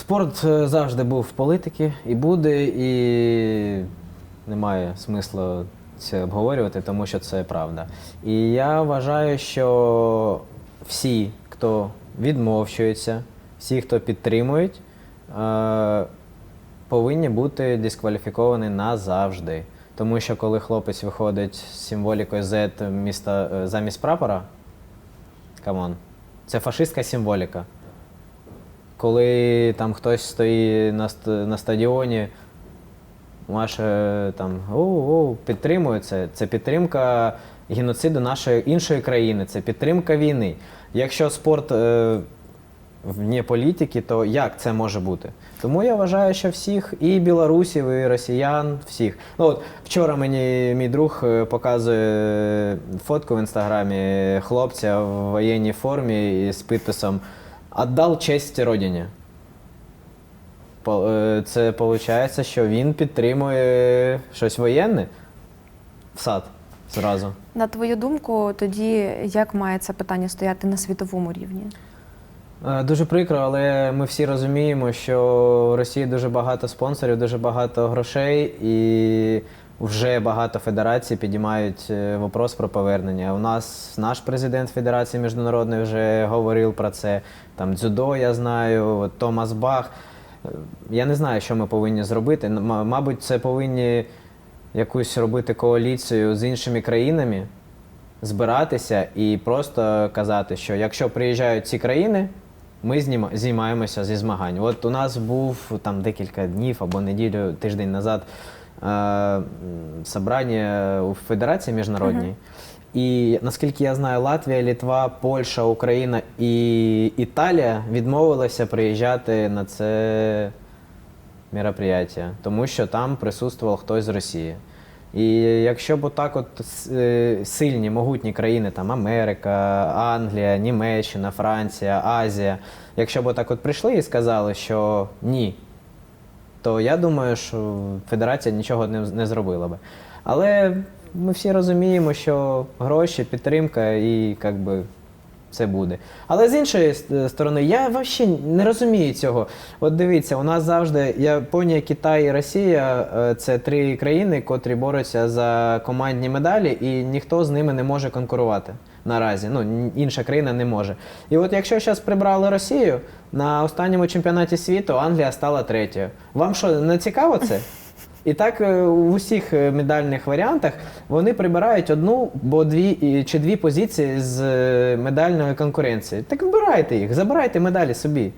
Спорт е, завжди був в політики і буде, і немає смислу це обговорювати, тому що це правда. І я вважаю, що всі, хто відмовчується, всі, хто підтримують, е, повинні бути дискваліфіковані назавжди. Тому що коли хлопець виходить з символікою Z міста, е, замість прапора, камон, це фашистська символіка. Коли там хтось стоїть на, на стадіоні, Маше там оу, підтримує це. Це підтримка геноциду нашої іншої країни, це підтримка війни. Якщо спорт е, вне політики, то як це може бути? Тому я вважаю, що всіх і білорусів, і росіян, всіх. Ну от вчора мені мій друг е, показує фотку в інстаграмі хлопця в воєнній формі з підписом «Отдал честь родині. Е, Це виходить, що він підтримує щось воєнне в сад зразу. На твою думку, тоді як має це питання стояти на світовому рівні? Е, Дуже прикро, але ми всі розуміємо, що в Росії дуже багато спонсорів, дуже багато грошей, і вже багато федерацій підіймають е, вопрос про повернення. У нас наш президент Федерації міжнародної вже говорив про це. Там дзюдо, я знаю, Томас Бах. Е, Я не знаю, що ми повинні зробити. Мабуть, це повинні якусь робити коаліцію з іншими країнами, збиратися і просто казати, що якщо приїжджають ці країни, ми зніма- знімаємося зі змагань. От у нас був там декілька днів або неділю, тиждень назад е, м, собрання у Федерації міжнародній. І наскільки я знаю, Латвія, Літва, Польща, Україна і Італія відмовилися приїжджати на це мероприятие, тому що там присутствував хтось з Росії. І якщо б отак от е, сильні, могутні країни, там Америка, Англія, Німеччина, Франція, Азія, якщо б отак от прийшли і сказали, що ні, то я думаю, що федерація нічого не, не зробила би. Але ми всі розуміємо, що гроші, підтримка і як би. Це буде. Але з іншої сторони, я взагалі не розумію цього. От дивіться, у нас завжди Японія, Китай і Росія е, це три країни, котрі борються за командні медалі, і ніхто з ними не може конкурувати наразі. Ну, інша країна не може. І от якщо зараз прибрали Росію, на останньому чемпіонаті світу Англія стала третьою. Вам що, не цікаво це? І так е, в усіх е, медальних варіантах вони прибирають одну бо дві чи дві позиції з е, медальної конкуренції. Так вибирайте їх, забирайте медалі собі.